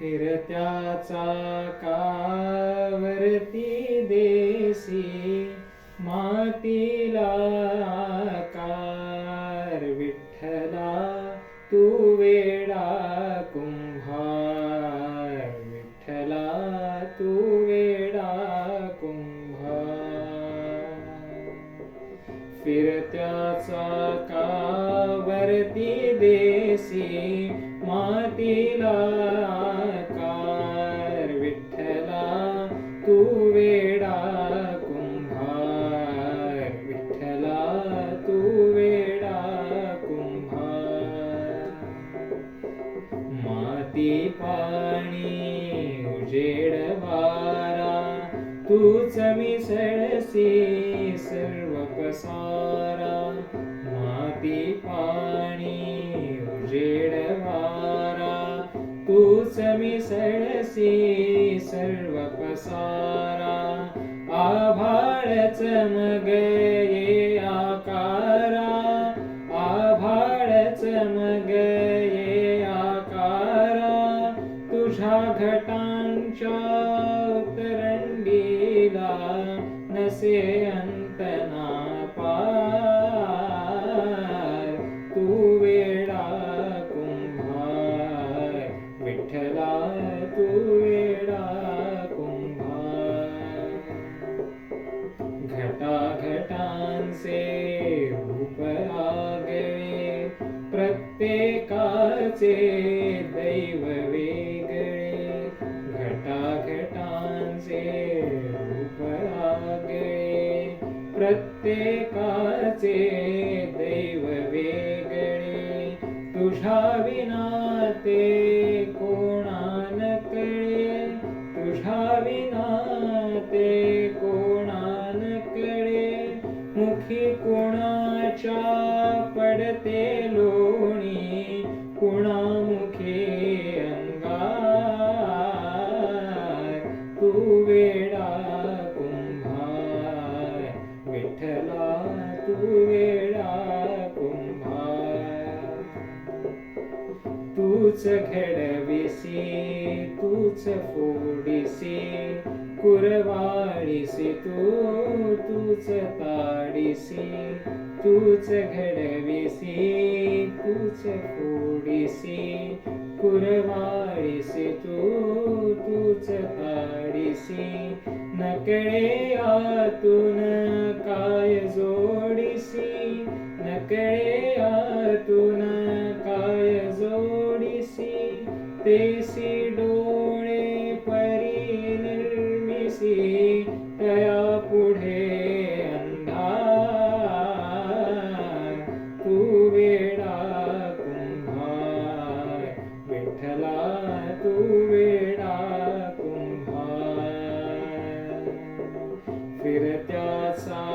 फिरत्याचा कावरती देसी मातीला कार विठ्ठला तू वेडा कुंभार. विठ्ठला तू वेडा कुंभार. फिरत्याचा कावरती देसी मातीला माती पाणी उजेड वारा. तूच मिसळसी सर्व पसारा. माती पाणी उजेड वारा. तूच मिसळसी सर्व पसारा. आभाळच मग ये आकार तुझ्या घटांच्या उतरंडीला नसे अंतना पार तू वेडा कुंभार विठ्ठला तू वेडा कुंभार. घटा घटांचे रूप आगळे प्रत्येकाचे दैव वेगळे प्रत्येकाचे दैव वेगळे. तुझ्या विना ते कोणान कळे तुझ्या विना ते कोणान कळे मुखी कोणाच्या तूच घडविसी तूच फोडिसी कुरवाडिसी तू तूच ताडिसी तूच घडविसी तूच फोडिसी कुरवाडिसी तू तूच ताडिसी नकळे आतून काय जोडिसी नकळे फिरत्याचा